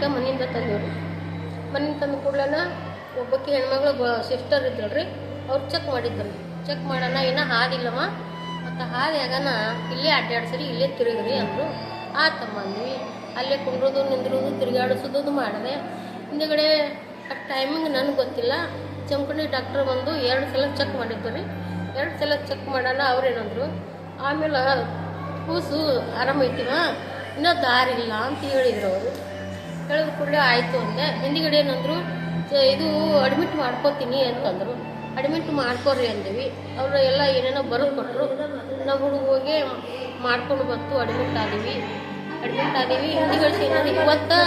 ಮಾಡಿಕ ಮನೆಯಿಂದ ತಂದೇವ್ರಿ ಮನೆಯಿಂದ ತಂದ ಕೂಡಲೇ ಒಬ್ಬಕ್ಕೆ ಹೆಣ್ಮಗಳು ಬ ಸಿಸ್ಟರ್ ಇದ್ದಳ್ರಿ ಅವ್ರು ಚೆಕ್ ಮಾಡಿದ್ರು. ಚೆಕ್ ಮಾಡೋಣ, ಏನೋ ಹಾದಿಲ್ಲಮ್ಮ ಮತ್ತು ಹಾದಿ ಆಗನ ಇಲ್ಲೇ ಅಡ್ಡಾಡ್ಸ್ರಿ ಇಲ್ಲೇ ತಿರುಗ್ರಿ ಅಂದರು. ಆತಮ್ಮ ಅಂದ್ವಿ ಅಲ್ಲೇ ಕುಂಡ್ರೋದು, ನಿಂದ್ರೋದು ತಿರುಗಾಡಿಸೋದು ಮಾಡಿದೆ. ಹಿಂದೆಗಡೆ ಆ ಟೈಮಿಂಗ್ ನನಗೆ ಗೊತ್ತಿಲ್ಲ. ಚಮಕಣಿ ಡಾಕ್ಟ್ರ್ ಬಂದು ಎರಡು ಸಲ ಚೆಕ್ ಮಾಡಿದ್ದು ರೀ. ಎರಡು ಸಲ ಚೆಕ್ ಮಾಡೋಣ, ಅವ್ರೇನಂದ್ರು. ಆಮೇಲೆ ಕೂಸು ಆರಾಮೈತಿವ? ಇನ್ನೂ ದಾರಿಲ್ಲ ಅಂತ ಹೇಳಿದ್ರು ಅವರು. ಹೇಳಿದ ಕೂಡಲೇ ಆಯಿತು ಅಂದೆ. ಹಿಂದಿಗಡೆ ಏನಂದರು, "ಸ- ಇದು ಅಡ್ಮಿಟ್ ಮಾಡ್ಕೋತೀನಿ ಅಂತಂದರು. ಅಡ್ಮಿಟ್ ಮಾಡ್ಕೊರಿ ಅಂದೀವಿ. ಅವರು ಎಲ್ಲ ಏನೇನೋ ಬರೆದು ಕೊಟ್ಟರು ನಾವು ಹುಡುಗ ಹೋಗಿ ಮಾಡ್ಕೊಂಡು ಬಂತು ಅಡ್ಮಿಟ್ ಆದೀವಿ. ಅಡ್ಮಿಟ್ ಆದೀವಿ. ಹಿಂದಿಗಡೆ ಏನಂದ್ರೆ ಇವತ್ತು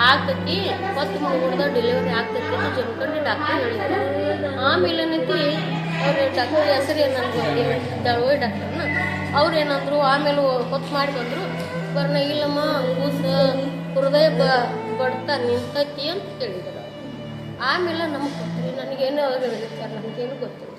ಆಗ್ತೈತಿ. ಇವತ್ತು ಹುಡುಗದ ಡೆಲಿವರಿ ಆಗ್ತೈತಿ ಅಂತ ಜಮಖಂಡಿ ಡಾಕ್ಟರ್ ಹೇಳಿದ್ರು. ಆಮೇಲೆ ಏನೈತಿ, ಅವ್ರ ಡಾಕ್ಟರ್ ಹೆಸರು ಏನಂದ್ರು ದಳವಾಯಿ ಡಾಕ್ಟರ್ನ ಅವ್ರು ಏನಂದ್ರು, ಆಮೇಲೆ ಹೊತ್ತು ಮಾಡಿ ಬಂದರು. ಬರ್ನ ಇಲ್ಲಮ್ಮ ಕೂಸ ಹೃದಯ ಬ ಬಡ್ತ ನಿಂತೈತಿ ಅಂತ ಹೇಳಿದ್ರು. ಆಮೇಲೆ ನಮಗೆ ಗೊತ್ತಿಲ್ಲ ನನಗೇನು ಹೇಳಿರ್ತಾರೆ ನನಗೇನು ಗೊತ್ತಿಲ್ಲ.